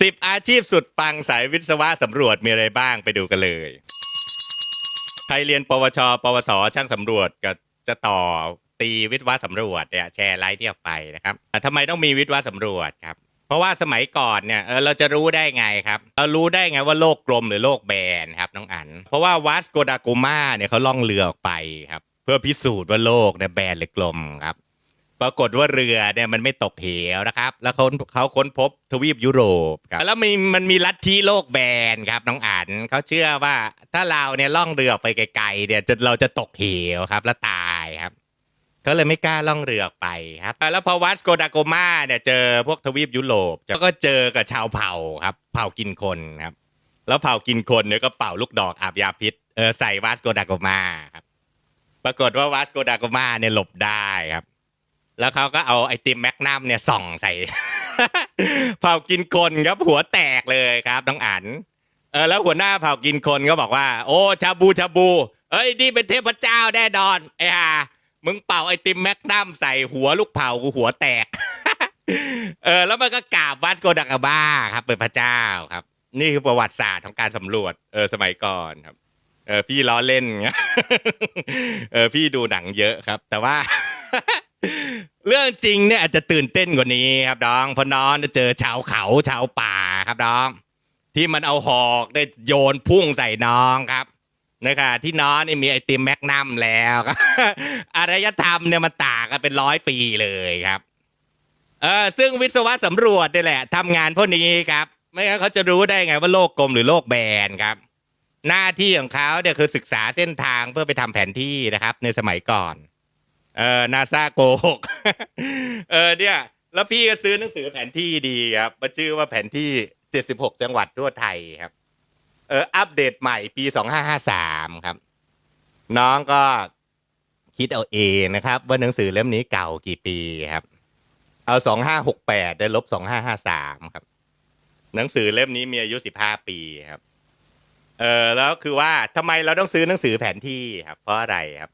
สิบอาชีพสุดปังสายวิศวะสำรวจมีอะไรบ้างไปดูกันเลย ใครเรียนปวช ปวส ช่างสำรวจก็จะต่อตีวิศวะสำรวจเนี่ยแชร์ไลน์ที่ออกไปนะครับทำไมต้องมีวิศวะสำรวจครับ เพราะว่าสมัยก่อนเนี่ยเออเราจะรู้ได้ไงครับเรารู้ได้ไงว่าโลกกลมหรือโลกแบนครับน้องอัน เพราะว่าวัสโกดาโกมาเนี่ยเขาล่องเรือออกไปครับเพื่อพิสูจน์ว่าโลกเนี่ยแบนหรือกลมครับ ปรากฏว่าเรือเนี่ยมันไม่ตกเหวนะครับ แล้วเขาเขาค้นพบทวีปยุโรปครับแล้วมีมันมีลัทธิโลกแบนครับน้องอันเขาเชื่อว่าถ้าเราเนี่ยล่องเรือออกไปไกลๆเนี่ยจะเราจะตกเหวครับ แล้วตายครับเขาเลยไม่กล้าล่องเรือออกไปครับแล้วพอวัสโกดาโกมาเนี่ยเจอพวกทวีปยุโรปแล้วก็เจอกับชาวเผ่าครับ เผ่ากินคนครับ แล้วเผ่ากินคนเนี่ยก็เป่าลูกดอกอาบยาพิษเออใส่วัสโกดาโกมาครับ ปรากฏว่าวัสโกดาโกมาเนี่ยหลบได้ครับ แล้วเขาก็เอาไอติมแมกนัมเนี่ยส่องใส่เผากินคนครับหัวแตกเลยครับน้องอันเออแล้วหัวหน้าเผากินคนก็บอกว่า โอ้ชาบูชาบู เอ้ยนี่เป็นเทพเจ้าแน่นอนไอ้ห่ามึงเป่าไอติมแมกนัมใส่หัวลูกเผากูหัวแตก เออ แล้วมันก็กราบวัดโกดักาบ้าครับ เป็นพระเจ้าครับ นี่คือประวัติศาสตร์ของการสำรวจเออสมัยก่อนครับ เออพี่ล้อเล่นเออพี่ดูหนังเยอะครับ แต่ว่า เรื่องจริงเนี่ยอาจจะตื่นเต้นกว่านี้ครับน้องเพราะน้องจะเจอชาวเขาชาวป่าครับน้อง ที่มันเอาหอกได้โยนพุ่งใส่น้องครับนะคะที่น้องนี่มีไอติมแมกนัมแล้วครับอารยธรรมเนี่ยมันต่างกันเป็นร้อยปีเลยครับเออซึ่งวิศวะสำรวจนี่แหละทำงานพวกนี้ครับ ไม่งั้นเขาจะรู้ได้ไงว่าโลกกลมหรือโลกแบนครับ หน้าที่ของเขาเนี่ยคือศึกษาเส้นทางเพื่อไปทำแผนที่นะครับ ในสมัยก่อน เออนาซาโกหกเออเนี่ย แล้วพี่ก็ซื้อหนังสือแผนที่ดีครับมันชื่อว่าแผนที่ 76 จังหวัดทั่วไทยครับ เออ อัปเดตใหม่ปี 2553 ครับ น้องก็คิดเอาเองนะครับ ว่าหนังสือเล่มนี้เก่ากี่ปีครับ เอา 2568 ได้ลบ 2553 ครับ หนังสือเล่มนี้มีอายุ 15 ปีครับ เออแล้วคือว่าทำไมเราต้องซื้อหนังสือแผนที่ครับ เพราะอะไรครับ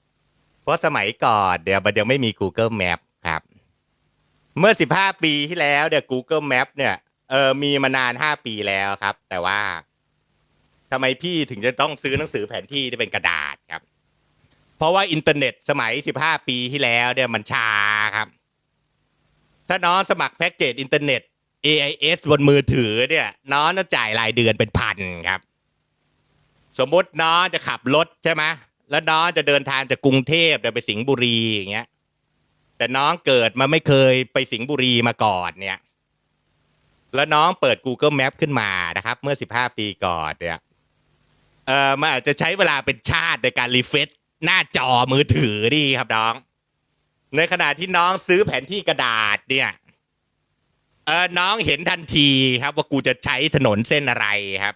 เพราะสมัยก่อนเดี๋ยวมันยังไม่มี Google Map ครับ เมื่อ 15 ปีที่แล้วเดี๋ยว Google Map เนี่ยเออมีมานาน 5 ปีแล้วครับ แต่ว่าทำไมพี่ถึงจะต้องซื้อหนังสือแผนที่ที่เป็นกระดาษครับ เพราะว่าอินเทอร์เน็ตสมัย 15 ปีที่แล้วเนี่ยมันช้าครับ ถ้าน้องสมัครแพ็กเกจอินเทอร์เน็ต AIS บนมือถือเนี่ย น้องต้องจ่ายรายเดือนเป็นพันครับ สมมติน้องจะขับรถใช่ไหม แล้วน้องจะเดินทางจากกรุงเทพเดินไปสิงห์บุรีอย่างเงี้ย แต่น้องเกิดมาไม่เคยไปสิงห์บุรีมาก่อนเนี่ย แล้วน้องเปิด Google Map ขึ้นมานะครับ เมื่อ 15 ปีก่อนเนี่ยเออมันอาจจะใช้เวลาเป็นชาติในการรีเฟซหน้าจอมือถือดีครับน้อง ในขณะที่น้องซื้อแผนที่กระดาษเนี่ยเออน้องเห็นทันทีครับ ว่ากูจะใช้ถนนเส้นอะไรครับ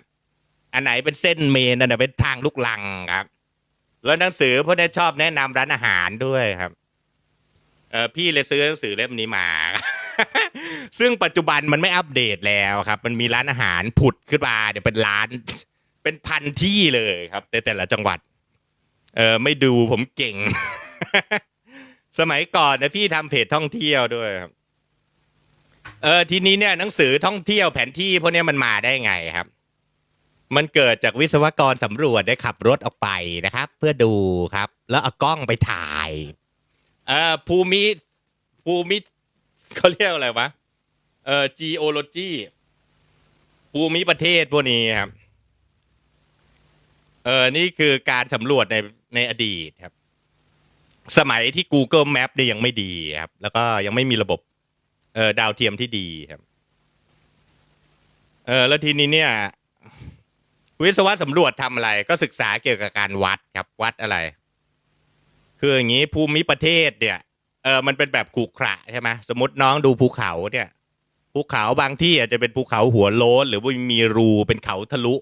อันไหนเป็นเส้นเมนอันไหนเป็นทางลูกลังครับ แล้วหนังสือพวกนี้ชอบแนะนำร้านอาหารด้วยครับ เออพี่เลยซื้อหนังสือเล่มนี้มา ซึ่งปัจจุบันมันไม่อัปเดตแล้วครับ มันมีร้านอาหารผุดขึ้นมาเดี๋ยวเป็นร้าน เป็นพันที่เลยครับในแต่ละจังหวัด เออไม่ดูผมเก่ง สมัยก่อนนะพี่ทำเพจท่องเที่ยวด้วยครับเออทีนี้เนี่ยหนังสือท่องเที่ยวแผนที่พวกนี้มันมาได้ไงครับ มันเกิดจากวิศวกรสำรวจได้ขับรถออกไปนะครับ เพื่อดูครับ แล้วเอากล้องไปถ่ายเอ่อภูมิภูมิเขาเรียกอะไรวะเอ่อ geology ภูมิประเทศพวกนี้ครับเออนี่คือการสำรวจในในอดีตครับ สมัยที่ Google Map เนี่ยยังไม่ดีครับ แล้วก็ยังไม่มีระบบเออดาวเทียมที่ดีครับเออแล้วทีนี้เนี่ย วิศวะสำรวจทำอะไร ก็ศึกษาเกี่ยวกับการวัดครับวัดอะไร คืออย่างนี้ภูมิประเทศเนี่ยเออมันเป็นแบบขรุขระใช่ไหมสมมติน้องดูภูเขาเนี่ยภูเขาบางที่อาจจะเป็นภูเขาหัวโล้น หรือว่ามีรูเป็นเขาทะลุ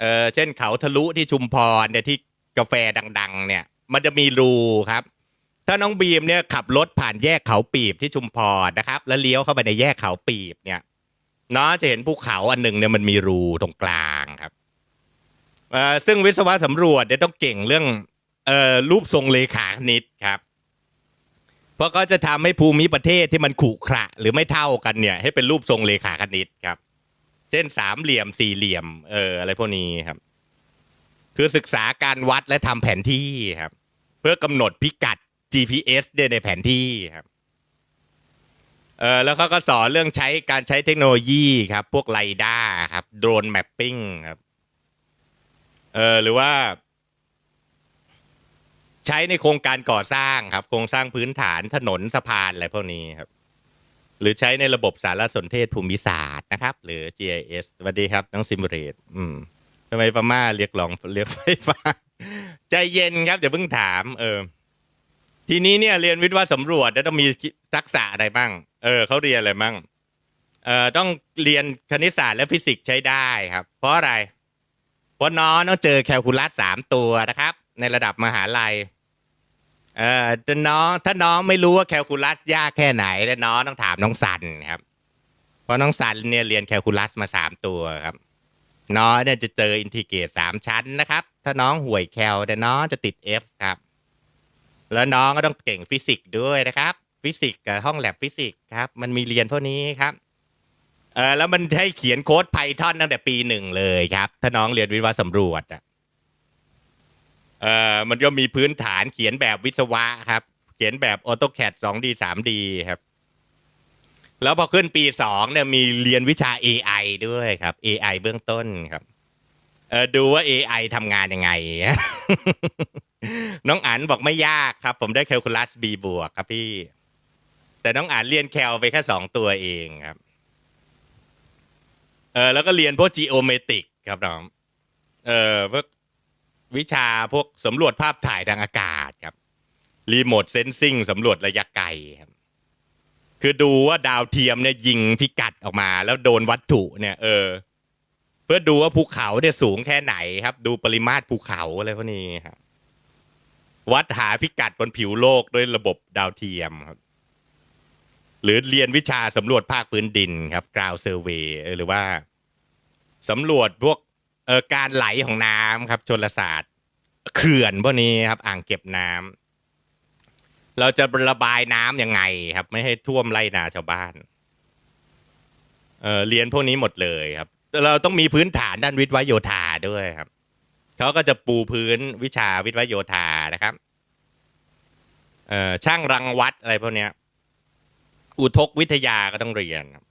เออเช่นเขาทะลุที่ชุมพรเนี่ยที่กาแฟดัง ๆ เนี่ย มันจะมีรูครับ ถ้าน้องบีมเนี่ยขับรถผ่านแยกเขาปีบที่ชุมพรนะครับ แล้วเลี้ยวเข้าไปในแยกเขาปีบเนี่ย น้องจะเห็นภูเขาอันหนึ่งเนี่ยมันมีรูตรงกลางครับเอ่อซึ่งวิศวะสำรวจเนี่ยต้องเก่งเรื่องเอ่อรูปทรงเลขาคณิตครับ เพราะก็จะทำให้ภูมิประเทศที่มันขรุขระ หรือไม่เท่ากันเนี่ย ให้เป็นรูปทรงเลขาคณิตครับ เช่นสามเหลี่ยมสี่เหลี่ยม เอออะไรพวกนี้ครับ คือศึกษาการวัดและทำแผนที่ครับ เพื่อกำหนดพิกัด GPS ในแผนที่ครับ เออแล้วเขาก็สอนเรื่องใช้การใช้เทคโนโลยีครับ พวกไรด้าครับโดรนแมปปิ้งครับเออหรือว่า ใช้ในโครงการก่อสร้างครับ โครงสร้างพื้นฐานถนนสะพานอะไรพวกนี้ครับ หรือใช้ในระบบสารสนเทศภูมิศาสตร์นะครับ หรือ GIS สวัสดีครับน้องซิมูเลตอืมทำไมพม่าเรียกร้องเรียกไฟฟ้า ใจเย็นครับอย่าเพิ่งถาม เออ ทีนี้เนี่ยเรียนวิทย์ว่าสำรวจแล้วต้องมีทักษะอะไรบ้าง เออเขาเรียนอะไรบ้างเอ่อต้องเรียนคณิตศาสตร์และฟิสิกส์ใช้ได้ครับ เพราะอะไร เพราะน้องต้องเจอแคลคูลัสสามตัวนะครับ ในระดับมหาลัย เอ่อแต่น้องถ้าน้องไม่รู้ว่าแคลคูลัสยากแค่ไหนแล้วน้องต้องถามน้องสันครับ เพราะน้องสันเนี่ยเรียนแคลคูลัสมาสามตัวครับ น้องเนี่ยจะเจออินทิเกรตสามชั้นนะครับ ถ้าน้องห่วยแคลแต่น้องจะติด F ครับ แล้วน้องก็ต้องเก่งฟิสิกส์ด้วยนะครับ ฟิสิกส์กับห้องแลบฟิสิกส์ครับ มันมีเรียนพวกนี้ครับเออแล้วมันให้เขียนโค้ดไพทอนตั้งแต่ปีหนึ่งเลยครับ ถ้าน้องเรียนวิทยาสำรวจอะเออมันก็มีพื้นฐานเขียนแบบวิศวะครับ เขียนแบบ AutoCAD 2D 3D ครับ แล้วพอขึ้นปีสองเนี่ยมีเรียนวิชา AI ด้วยครับ AI เบื้องต้นครับ ดูว่า AI ทำงานยังไง น้องอันบอกไม่ยากครับ ผมได้แคลคูลัส B บวกครับพี่ แต่น้องอันเรียนแคลไปแค่สองตัวเองครับ เออแล้วก็เรียนพวก geometric ครับน้อง เออพวกวิชาพวกสำรวจภาพถ่ายทางอากาศครับ รีโมทเซนซิงสำรวจระยะไกลครับ คือดูว่าดาวเทียมเนี่ยยิงพิกัดออกมา แล้วโดนวัตถุเนี่ย เออ เพื่อดูว่าภูเขาเนี่ยสูงแค่ไหนครับ ดูปริมาตรภูเขาอะไรพวกนี้ครับ วัดหาพิกัดบนผิวโลกด้วยระบบดาวเทียมครับ หรือเรียนวิชาสำรวจภาคพื้นดินครับ ground survey เออหรือว่าสำรวจพวกเออการไหลของน้ำครับชนศาสตร์ เขื่อนพวกนี้ครับ อ่างเก็บน้ำเราจะระบายน้ำยังไงครับ ไม่ให้ท่วมไร่นาชาวบ้านเออเรียนพวกนี้หมดเลยครับ เราต้องมีพื้นฐานด้านวิทย์วโยธาด้วยครับเขาก็จะปูพื้นวิชาวิทย์วโยธานะครับเอ่อช่างรังวัดอะไรพวกเนี้ย อุทกวิทยาก็ต้องเรียนครับ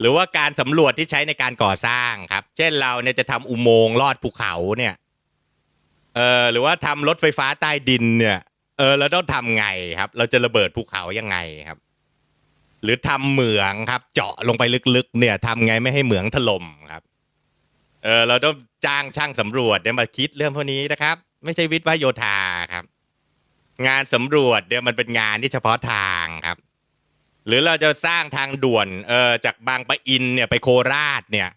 หรือว่าการสำรวจที่ใช้ในการก่อสร้างครับ เช่นเราเนี่ยจะทำอุโมงค์ลอดภูเขาเนี่ยเออหรือว่าทำรถไฟฟ้าใต้ดินเนี่ย เออเราต้องทำไงครับ เราจะระเบิดภูเขายังไงครับ หรือทำเหมืองครับ เจาะลงไปลึกๆ เนี่ยทำไงไม่ให้เหมืองถล่มครับเออเราต้องจ้างช่างสำรวจเนี่ยมาคิดเรื่องพวกนี้นะครับ ไม่ใช่วิทย์ว่าโยธาครับ งานสำรวจเนี่ยมันเป็นงานที่เฉพาะทางครับ หรือเราจะสร้างทางด่วนเออจากบางปะอินเนี่ยไปโคราชเนี่ย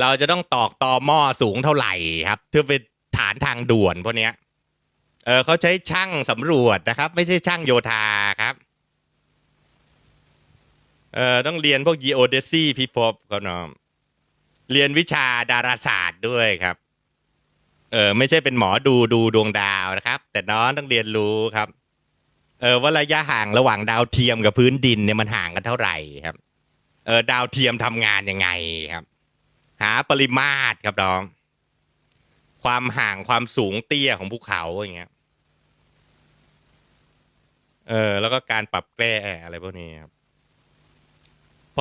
เราจะต้องตอกตอหม้อสูงเท่าไหร่ครับเพื่อเป็นฐานทางด่วนพวกนี้เออเขาใช้ช่างสำรวจนะครับ ไม่ใช่ช่างโยธาครับ เอ่อต้องเรียนพวก geodesy พิภพเขาเนาะเรียนวิชาดาราศาสตร์ด้วยครับ เออไม่ใช่เป็นหมอดูดูดวงดาวนะครับ แต่น้องต้องเรียนรู้ครับ เออว่าระยะห่างระหว่างดาวเทียมกับพื้นดินเนี่ยมันห่างกันเท่าไหร่ครับ เออดาวเทียมทำงานยังไงครับ หาปริมาตรครับน้อง ความห่างความสูงเตี้ยของภูเขาอย่างเงี้ย เออแล้วก็การปรับแก้อะไรพวกนี้ครับ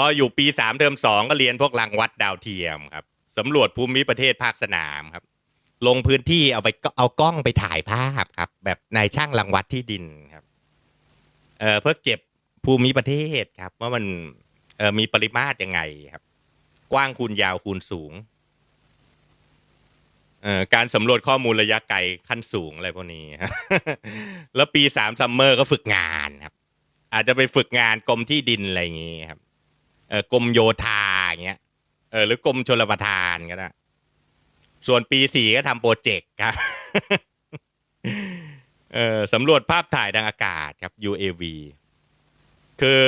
ออยู่ปีสามเทอมสองก็เรียนพวกรังวัดดาวเทียมครับสำรวจภูมิประเทศภาคสนามครับ ลงพื้นที่เอาไปเอากล้องไปถ่ายภาพครับ แบบนายช่างรังวัดที่ดินครับเอ่อเพื่อเก็บภูมิประเทศครับ ว่ามันเอ่อมีปริมาตรยังไงครับ กว้างคูณยาวคูณสูงเอ่อการสำรวจข้อมูลระยะไกลขั้นสูงอะไรพวกนี้ครับแล้วปีสามซัมเมอร์ก็ฝึกงานครับ อาจจะไปฝึกงานกรมที่ดินอะไรอย่างงี้ครับ เออกรมโยธาอย่างเงี้ยเออหรือกรมชลประทานก็ได้ส่วนปีสี่ก็ทำโปรเจกต์ครับเออสำรวจภาพถ่ายทางอากาศครับ UAV คือ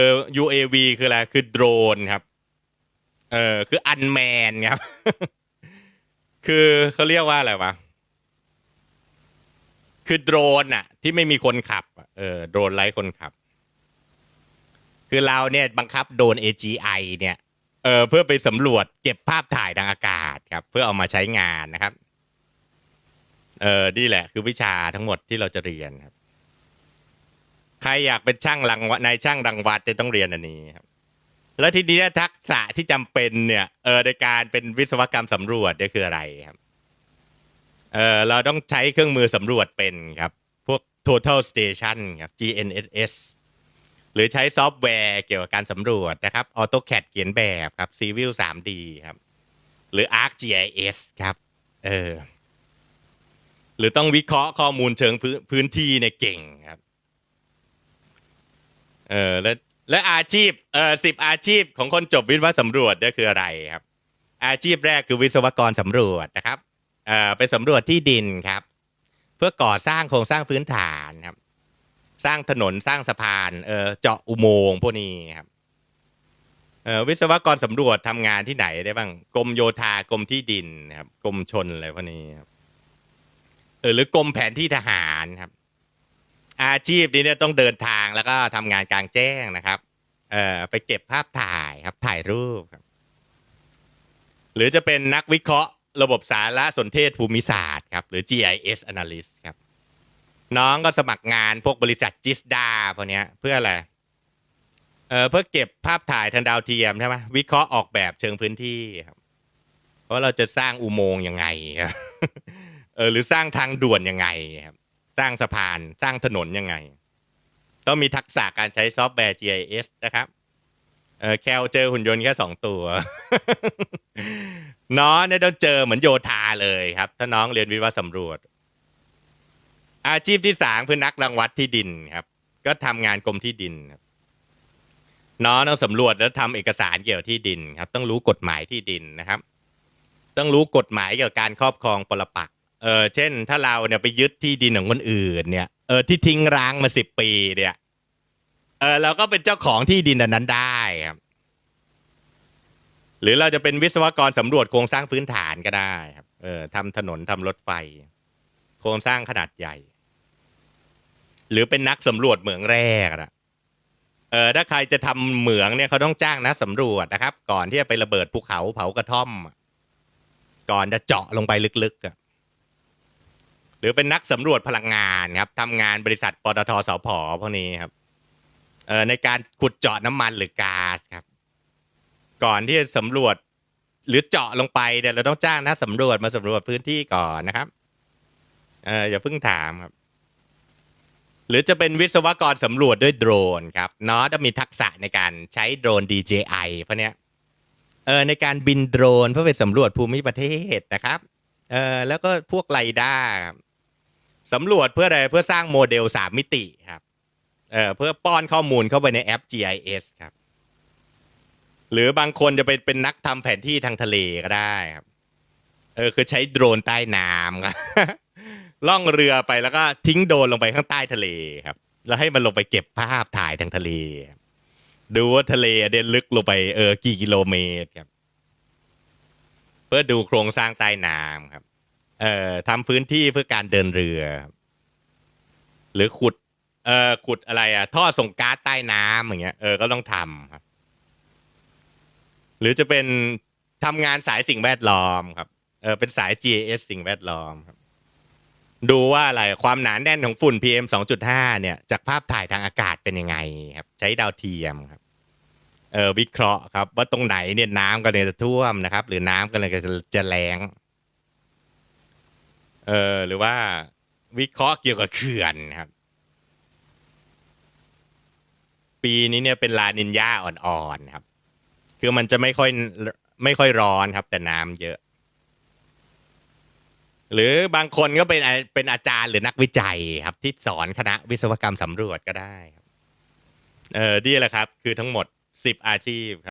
UAV คืออะไรคือโดรนครับเออคืออันแมนครับ คือเขาเรียกว่าอะไรวะคือโดรนอะที่ไม่มีคนขับ เออโดรนไร้คนขับ คือเราเนี่ยบังคับโดรน AGI เนี่ยเออเพื่อไปสำรวจเก็บภาพถ่ายทางอากาศครับ เพื่อเอามาใช้งานนะครับเออนี่แหละ คือวิชาทั้งหมดที่เราจะเรียนครับ ใครอยากเป็นช่างรังวัดนายช่างรังวัดจะต้องเรียนอันนี้ครับ แล้วทีนี้ทักษะที่จำเป็นเนี่ยเออในการเป็นวิศวกรรมสำรวจเนี่ยคืออะไรครับเออเราต้องใช้เครื่องมือสำรวจเป็นครับ พวก total station ครับ GNSS หรือใช้ซอฟต์แวร์เกี่ยวกับการสำรวจนะครับ AutoCAD เขียนแบบครับ Civil 3D ครับ หรือ ArcGIS ครับ เออ หรือต้องวิเคราะห์ข้อมูลเชิงพื้นพื้นที่ในเก่งครับ เออ และและอาชีพ เออสิบอาชีพของคนจบวิศวะสำรวจนี่คืออะไรครับ อาชีพแรกคือวิศวกรสำรวจนะครับ เออไปสำรวจที่ดินครับ เพื่อก่อสร้างโครงสร้างพื้นฐานครับ สร้างถนนสร้างสะพานเออเจาะอุโมงค์พวกนี้ครับเออวิศวกรสำรวจทำงานที่ไหนได้บ้างกรมโยธากรมที่ดินครับกรมชนอะไรพวกนี้ครับเออหรือกรมแผนที่ทหารครับ อาชีพนี้เนี่ยต้องเดินทางแล้วก็ทำงานกลางแจ้งนะครับเออไปเก็บภาพถ่ายครับถ่ายรูปครับ หรือจะเป็นนักวิเคราะห์ระบบสารสนเทศภูมิศาสตร์ครับหรือ GIS analyst ครับ น้องก็สมัครงานพวกบริษัทจิสดาพวกเนี้ยเพื่ออะไรเออเพื่อเก็บภาพถ่ายทางดาวเทียมใช่ไหมวิเคราะห์ออกแบบเชิงพื้นที่ครับเพราะเราจะสร้างอุโมงค์ยังไงครับเออหรือสร้างทางด่วนยังไงครับสร้างสะพานสร้างถนนยังไง ต้องมีทักษะการใช้ซอฟต์แวร์ GIS นะครับเออแคลเจอหุ่นยนต์แค่สองตัวน้องเนี่ยต้องเจอเหมือนโยธาเลยครับ ถ้าน้องเรียนวิศวะสำรวจ อาชีพที่สามคือนักรังวัดที่ดินครับ ก็ทำงานกรมที่ดินครับน้องต้องสำรวจแล้วทำเอกสารเกี่ยวกับที่ดินครับ ต้องรู้กฎหมายที่ดินนะครับ ต้องรู้กฎหมายเกี่ยวกับการครอบครองปรปักเออเช่น ถ้าเราเนี่ยไปยึดที่ดินของคนอื่น เนี่ยเออที่ทิ้งร้างมาสิบปีเนี่ยเออเราก็เป็นเจ้าของที่ดินอันนั้นได้ครับ หรือเราจะเป็นวิศวกรสำรวจโครงสร้างพื้นฐานก็ได้ครับ เออทำถนนทำรถไฟ โครงสร้างขนาดใหญ่ หรือเป็นนักสำรวจเหมืองแร่อะเออถ้าใครจะทำเหมืองเนี่ยเขาต้องจ้างนักสำรวจนะครับ ก่อนที่จะไประเบิดภูเขาเผากระท่อม ก่อนจะเจาะลงไปลึกๆอะหรือเป็นนักสำรวจพลังงานครับทำงานบริษัทปตทสพพวกนี้ครับเออในการขุดเจาะน้ำมันหรือก๊าซครับ ก่อนที่จะสำรวจหรือเจาะลงไปเดี๋ยวเราต้องจ้างนักสำรวจมาสำรวจพื้นที่ก่อนนะครับเอออย่าเพิ่งถามครับ หรือจะเป็นวิศวกรสำรวจด้วยโดรนครับเนาะต้องมีทักษะในการใช้โดรน DJI เพราะเนี้ยเออในการบินโดรนเพื่อไปสำรวจภูมิประเทศนะครับเออแล้วก็พวกไรด้ารับสำรวจเพื่ออะไรเพื่อสร้างโมเดลสามมิติครับเออเพื่อป้อนข้อมูลเข้าไปในแอป GIS ครับหรือบางคนจะไปเป็นนักทำแผนที่ทางทะเลก็ได้ครับเออคือใช้โดรนใต้น้ำครับ ล่องเรือไปแล้วก็ทิ้งโดนลงไปข้างใต้ทะเลครับ แล้วให้มันลงไปเก็บภาพถ่ายทางทะเล ดูว่าทะเลเด่นลึกลงไปเออกี่กิโลเมตรครับ เพื่อดูโครงสร้างใต้น้ำครับ เอ่อทำพื้นที่เพื่อการเดินเรือ หรือขุด เอ่อขุดอะไรอะท่อส่งก๊าซใต้น้ำอย่างเงี้ยเออก็ต้องทำครับหรือจะเป็นทำงานสายสิ่งแวดล้อมครับ เออเป็นสาย GIS สิ่งแวดล้อมครับ ดูว่าอะไรความหนาแน่นของฝุ่น PM 2.5 เนี่ย จากภาพถ่ายทางอากาศเป็นยังไงครับ ใช้ดาวเทียมครับ เออวิเคราะห์ครับ ว่าตรงไหนเนี่ยน้ำกำลังจะท่วมนะครับ หรือน้ำกำลังจะจะแล้งเออหรือว่าวิเคราะห์เกี่ยวกับเขื่อนครับ ปีนี้เนี่ยเป็นลานินยาอ่อนๆครับ คือมันจะไม่ค่อยไม่ค่อยร้อนครับ แต่น้ำเยอะ หรือบางคนก็เป็นเป็นอาจารย์หรือนักวิจัยครับ ที่สอนคณะวิศวกรรมสำรวจก็ได้ครับเออนี่แหละครับ คือทั้งหมดสิบอาชีพครับ